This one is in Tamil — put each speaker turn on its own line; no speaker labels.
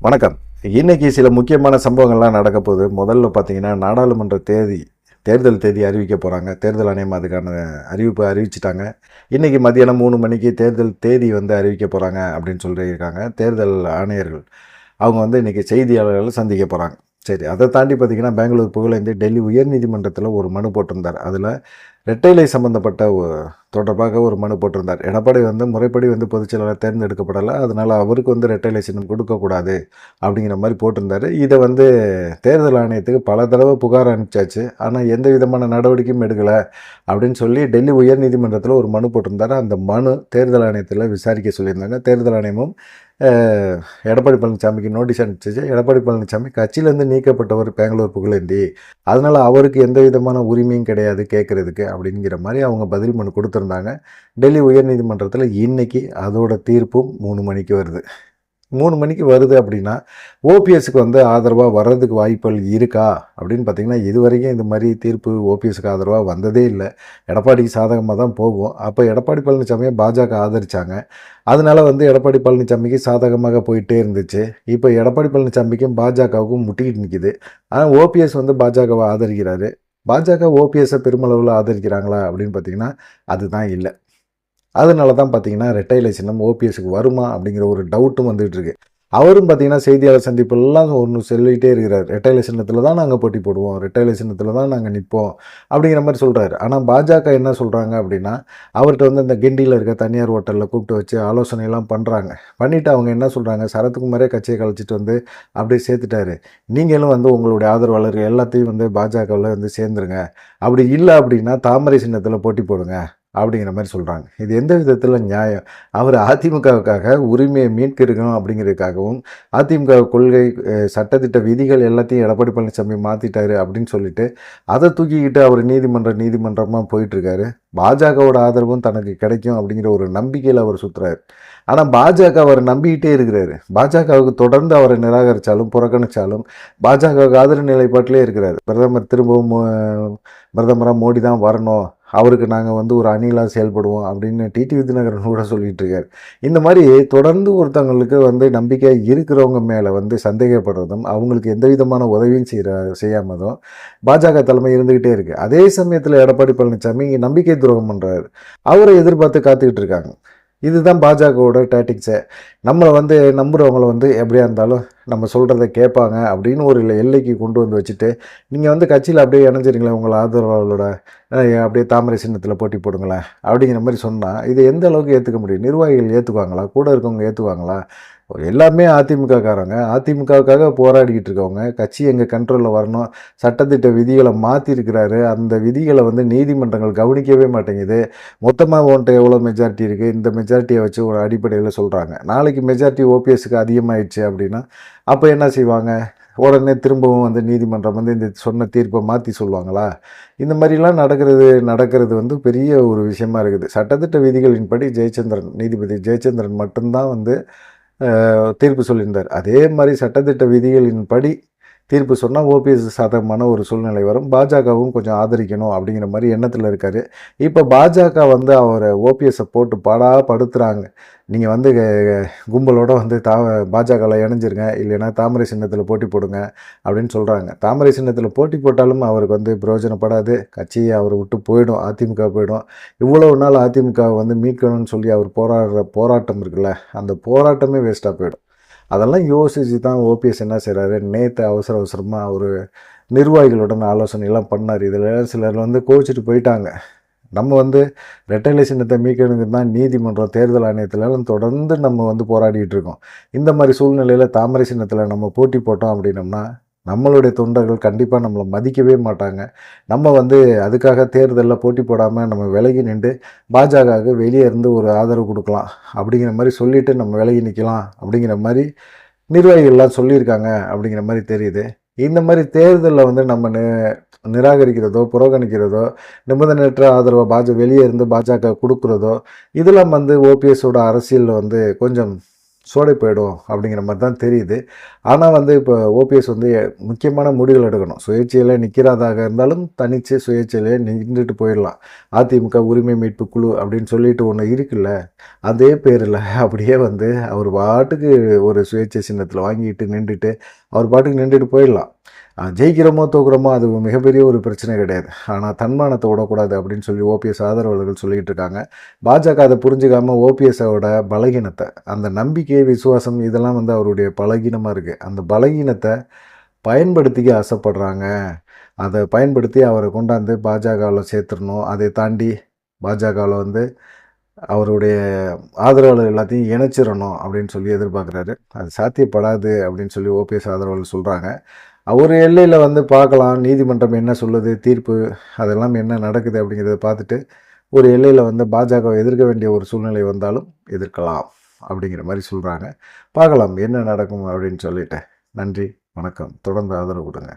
வணக்கம். இன்றைக்கி சில முக்கியமான சம்பவங்கள்லாம் நடக்க போகுது. முதல்ல பார்த்தீங்கன்னா நாடாளுமன்ற தேதி தேர்தல் தேதி அறிவிக்க போகிறாங்க தேர்தல் ஆணையம் அதுக்கான அறிவிப்பு அறிவிச்சிட்டாங்க. இன்றைக்கி மதியானம் மூணு மணிக்கு தேர்தல் தேதி வந்து அறிவிக்க போகிறாங்க அப்படின்னு சொல்லியிருக்காங்க தேர்தல் ஆணையர்கள். அவங்க வந்து இன்றைக்கி செய்தியாளர்களை சந்திக்க போகிறாங்க சரி அதை தாண்டி பார்த்தீங்கன்னா பெங்களூர் புகழேந்தி டெல்லி உயர்நீதிமன்றத்தில் ஒரு மனு போட்டிருந்தார். அதில் இரட்டைலை சம்மந்தப்பட்ட தொடர்பாக ஒரு மனு போட்டிருந்தார். எடப்பாடி வந்து முறைப்படி வந்து பொதுச்செயலாளர் தேர்ந்தெடுக்கப்படலை. அதனால் அவருக்கு வந்து ரெட்டைலை சின்னம் கொடுக்கக்கூடாது அப்படிங்கிற மாதிரி போட்டிருந்தாரு. இதை வந்து தேர்தல் ஆணையத்துக்கு பல தடவை புகார் அனுப்பிச்சாச்சு. ஆனால் எந்த விதமான நடவடிக்கையும் எடுக்கலை அப்படின்னு சொல்லி டெல்லி உயர்நீதிமன்றத்தில் ஒரு மனு போட்டிருந்தார். அந்த மனு தேர்தல் ஆணையத்தில் விசாரிக்க சொல்லியிருந்தாங்க. தேர்தல் ஆணையமும் எடப்பாடி பழனிசாமிக்கு நோட்டீஸ் அனுப்பிச்சிச்சு. எடப்பாடி பழனிசாமி கட்சியிலேருந்து நீக்கப்பட்டவர் பெங்களூர் புகழேந்தி. அதனால் அவருக்கு எந்த விதமான உரிமையும் கிடையாது கேட்குறதுக்கு அப்படிங்கிற மாதிரி அவங்க பதில் மனு கொடுத்துருந்தாங்க. டெல்லி உயர்நீதிமன்றத்தில் இன்னைக்கு அதோட தீர்ப்பும் மூணு மணிக்கு வருது. மூணு மணிக்கு வருது அப்படின்னா ஓபிஎஸ்க்கு வந்து ஆதரவாக வர்றதுக்கு வாய்ப்புகள் இருக்கா? அப்படின்னு பார்த்தீங்கன்னா இது வரைக்கும் இந்த மாதிரி தீர்ப்பு ஓபிஎஸ்க்கு ஆதரவாக வந்ததே இல்லை. எடப்பாடிக்கு சாதகமாக தான் போகும். அப்போ எடப்பாடி பழனிசாமியை பாஜக ஆதரித்தாங்க அதனால் வந்து எடப்பாடி பழனிசாமிக்கு சாதகமாக போயிட்டே இருந்துச்சு. இப்போ எடப்பாடி பழனிசாமிக்கும் பாஜகவுக்கும் முட்டிக்கிட்டு நிற்கிது ஆனால் ஓபிஎஸ் வந்து பாஜகவை ஆதரிக்கிறாரு. பாஜக ஓபிஎஸ்ஸை பெருமளவில் ஆதரிக்கிறாங்களா அப்படின்னு பார்த்தீங்கன்னா அதுதான் இல்லை. அதனால தான் பார்த்தீங்கன்னா ரெட்டைலை சின்னம் ஓபிஎஸ்க்கு வருமா அப்படிங்கிற ஒரு டவுட்டும் வந்துகிட்டு இருக்கு. அவரும் பார்த்தீங்கன்னா செய்தியாளர் சந்திப்பெல்லாம் ஒன்று சொல்லிகிட்டே இருக்கிறார். ரெட்டைலை சின்னத்தில் தான் நாங்கள் போட்டி போடுவோம். ரெட்டைலை சின்னத்தில் தான் நாங்கள் நிற்போம் அப்படிங்கிற மாதிரி சொல்கிறாரு ஆனால் பாஜக என்ன சொல்கிறாங்க அப்படின்னா அவர்கிட்ட வந்து இந்த கிண்டியில் இருக்க தனியார் ஹோட்டலில் கூப்பிட்டு வச்சு ஆலோசனையெல்லாம் பண்ணுறாங்க பண்ணிவிட்டு அவங்க என்ன சொல்கிறாங்க சரத்குமாரே கட்சியை கழிச்சிட்டு வந்து அப்படியே சேர்த்துட்டாரு. நீங்களும் வந்து உங்களுடைய ஆதரவாளர்கள் எல்லாத்தையும் வந்து பாஜகவில் வந்து சேர்ந்துருங்க. அப்படி இல்லை அப்படின்னா தாமரை சின்னத்தில் போட்டி போடுங்க. அப்படிங்கிற மாதிரி சொல்கிறாங்க இது எந்த விதத்தில் நியாயம்? அவர் அதிமுகவுக்காக உரிமையை மீட்கிருக்கணும் அப்படிங்கிறதுக்காகவும் அதிமுக கொள்கை சட்டத்திட்ட விதிகள் எல்லாத்தையும் எடப்பாடி பழனிசாமி மாற்றிட்டாரு அப்படின்னு சொல்லிட்டு அதை தூக்கிக்கிட்டு அவர் நீதிமன்ற நீதிமன்றமாக போயிட்டுருக்காரு பாஜகவோட ஆதரவும் தனக்கு கிடைக்கும் அப்படிங்கிற ஒரு நம்பிக்கையில் அவர் சுற்றுறாரு ஆனால் பாஜக அவர் நம்பிக்கிட்டே இருக்கிறாரு. பாஜகவுக்கு தொடர்ந்து அவரை நிராகரித்தாலும் புறக்கணித்தாலும் பாஜகவுக்கு ஆதரவு நிலைப்பாட்டிலே இருக்கிறார். பிரதமர் திரும்பவும் பிரதமராக மோடி தான் வரணும். அவருக்கு நாங்கள் வந்து ஒரு அணிலாக செயல்படுவோம் அப்படின்னு டிடி வித்யநகரன் கூட சொல்லிகிட்டு இருக்கார். இந்த மாதிரி தொடர்ந்து ஒருத்தவங்களுக்கு வந்து நம்பிக்கை இருக்கிறவங்க மேலே வந்து சந்தேகப்படுறதும் அவங்களுக்கு எந்த விதமான உதவியும் செய்கிற செய்யாமதும் பாஜக தலைமை இருந்துக்கிட்டே இருக்குது அதே சமயத்தில் எடப்பாடி பழனிசாமி நம்பிக்கை துரோகம் பண்ணுறாரு அவரை எதிர்பார்த்து காத்துக்கிட்டு இருக்காங்க. இதுதான் பாஜகவோட டேட்டிக்ஸை நம்மளை வந்து நம்புகிறவங்கள வந்து எப்படியா இருந்தாலும் நம்ம சொல்கிறத கேட்பாங்க அப்படின்னு ஒரு எல்லைக்கு கொண்டு வந்து வச்சுட்டு நீங்கள் வந்து கட்சியில் அப்படியே இணைஞ்சிருங்களேன் உங்களை ஆதரவாளரோட அப்படியே தாமரை சின்னத்தில் போட்டி போடுங்களேன் அப்படிங்கிற மாதிரி சொன்னால் இதை எந்த அளவுக்கு ஏற்றுக்க முடியும்? நிர்வாகிகள் ஏற்றுக்குவாங்களா கூட இருக்கவங்க ஏற்றுக்குவாங்களா எல்லாமே அதிமுகக்காரங்க. அதிமுகவுக்காக போராடிக்கிட்டு இருக்கவங்க. கட்சி எங்கள் கண்ட்ரோலில் வரணும். சட்டத்திட்ட விதிகளை மாற்றிருக்கிறாரு அந்த விதிகளை வந்து நீதிமன்றங்கள் கவனிக்கவே மாட்டேங்குது. மொத்தமாக உன்ட்ட எவ்வளோ மெஜாரிட்டி இருக்குது இந்த மெஜாரிட்டியை வச்சு ஒரு அடிப்படையில் சொல்கிறாங்க நாளைக்கு மெஜாரிட்டி ஓபிஎஸ்க்கு அதிகமாகிடுச்சு அப்படின்னா அப்போ என்ன செய்வாங்க? உடனே திரும்பவும் வந்து நீதிமன்றம் வந்து இந்த சொன்ன தீர்ப்பை மாற்றி சொல்லுவாங்களா? இந்த மாதிரிலாம் நடக்கிறது நடக்கிறது வந்து பெரிய ஒரு விஷயமா இருக்குது. சட்டத்திட்ட விதிகளின்படி ஜெயச்சந்திரன் நீதிபதி ஜெயச்சந்திரன் மட்டும்தான் வந்து தீர்ப்பு சொல்லியிருந்தார். அதே மாதிரி சட்டத்திட்ட விதிகளின்படி தீர்ப்பு சொன்னால் ஓபிஎஸ் சாதகமான ஒரு சூழ்நிலை வரும். பாஜகவும் கொஞ்சம் ஆதரிக்கணும் அப்படிங்கிற மாதிரி எண்ணத்தில் இருக்கார். இப்போ பாஜக வந்து அவரை ஓபிஎஸ்ஸை போட்டு பாடா படுத்துகிறாங்க நீங்கள் வந்து கும்பலோடு கும்பலோட வந்து தா பாஜகவில் இணைஞ்சிருங்க. இல்லைன்னா தாமரை சின்னத்தில் போட்டி போடுங்க அப்படின்னு சொல்கிறாங்க தாமரை சின்னத்தில் போட்டி போட்டாலும் அவருக்கு வந்து பிரயோஜனப்படாது. கட்சியை அவர் விட்டு போயிடும். அதிமுக போயிடும். இவ்வளவு நாள் அதிமுக வந்து மீட்கணும்னு சொல்லி அவர் போராடுற போராட்டம் இருக்குல்ல அந்த போராட்டமே வேஸ்ட்டாக போயிடும். அதெல்லாம் யோசித்து தான் ஓபிஎஸ் என்ன செய்கிறாரு நேற்று அவசர அவசரமாக ஒரு நிர்வாகிகளுடன் ஆலோசனைலாம் பண்ணார். இதில் சிலர் வந்து கோவிச்சிட்டு போயிட்டாங்க. நம்ம வந்து ரெட்டைலை சின்னத்தை மீட்கணுங்கிறது தான் நீதிமன்றம் தேர்தல் ஆணையத்திலலாம் தொடர்ந்து நம்ம வந்து போராடிட்டு இருக்கோம். இந்த மாதிரி சூழ்நிலையில் தாமரை சின்னத்தில் நம்ம போட்டி போட்டோம் அப்படின்னம்னா நம்மளுடைய தொண்டர்கள் கண்டிப்பாக நம்மளை மதிக்கவே மாட்டாங்க. நம்ம வந்து அதுக்காக தேர்தலில் போட்டி போடாமல் நம்ம விலகி நின்று பாஜகவுக்கு வெளியே இருந்து ஒரு ஆதரவு கொடுக்கலாம். அப்படிங்கிற மாதிரி சொல்லிவிட்டு நம்ம விலகி நிற்கலாம் அப்படிங்கிற மாதிரி நிர்வாகிகள்லாம் சொல்லியிருக்காங்க அப்படிங்கிற மாதிரி தெரியுது. இந்த மாதிரி தேர்தலில் வந்து நம்ம நிராகரிக்கிறதோ புறக்கணிக்கிறதோ நிபந்தனையற்ற ஆதரவை பாஜக வெளியே இருந்து பாஜக கொடுக்குறதோ இதெல்லாம் வந்து ஓபிஎஸோட அரசியலில் வந்து கொஞ்சம் சோடை போயிடும் அப்படிங்கிற மாதிரி தான் தெரியுது. ஆனால் வந்து இப்போ ஓபிஎஸ் வந்து முக்கியமான முடிவுகள் எடுக்கணும். சுயேட்சையில் நிற்கிறதாக இருந்தாலும் தனித்து சுயேட்சையிலே நின்றுட்டு போயிடலாம். அதிமுக உரிமை மீட்பு குழு அப்படின்னு சொல்லிட்டு ஒன்று இருக்குல்ல அதே பேரில் அப்படியே வந்து அவர் பாட்டுக்கு ஒரு சுயேட்சை சின்னத்தில் வாங்கிட்டு நின்றுட்டு அவர் பாட்டுக்கு நின்றுட்டு போயிடலாம். ஜெயிக்கிறோமோ தோக்குறோமோ அது மிகப்பெரிய ஒரு பிரச்சனை கிடையாது. ஆனால் தன்மானத்தை விடக்கூடாது அப்படின்னு சொல்லி ஓபிஎஸ் ஆதரவாளர்கள் சொல்லிட்டு இருக்காங்க. பாஜக அதை புரிஞ்சுக்காமல் ஓபிஎஸோட பலகீனத்தை அந்த நம்பிக்கை விசுவாசம் இதெல்லாம் வந்து அவருடைய பலகீனமாக இருக்குது அந்த பலகீனத்தை பயன்படுத்திக்க ஆசைப்படுறாங்க. அதை பயன்படுத்தி அவரை கொண்டாந்து பாஜகவில் சேர்த்துடணும். அதை தாண்டி பாஜகவில் வந்து அவருடைய ஆதரவாளர் எல்லாத்தையும் இணைச்சிடணும் அப்படின்னு சொல்லி எதிர்பார்க்குறாரு. அது சாத்தியப்படாது அப்படின்னு சொல்லி ஓபிஎஸ் ஆதரவாளர் சொல்கிறாங்க அவர் எல்லையில் வந்து பார்க்கலாம் நீதிமன்றம் என்ன சொல்லுது தீர்ப்பு அதெல்லாம் என்ன நடக்குது அப்படிங்கிறத பார்த்துட்டு ஒரு எல்லையில் வந்து பாஜகவை எதிர்க்க வேண்டிய ஒரு சூழ்நிலை வந்தாலும் எதிர்க்கலாம் அப்படிங்கிற மாதிரி சொல்கிறாங்க பார்க்கலாம் என்ன நடக்கும் அப்படின்னு சொல்லிட்டு. நன்றி வணக்கம். தொடர்ந்து ஆதரவு கொடுங்க.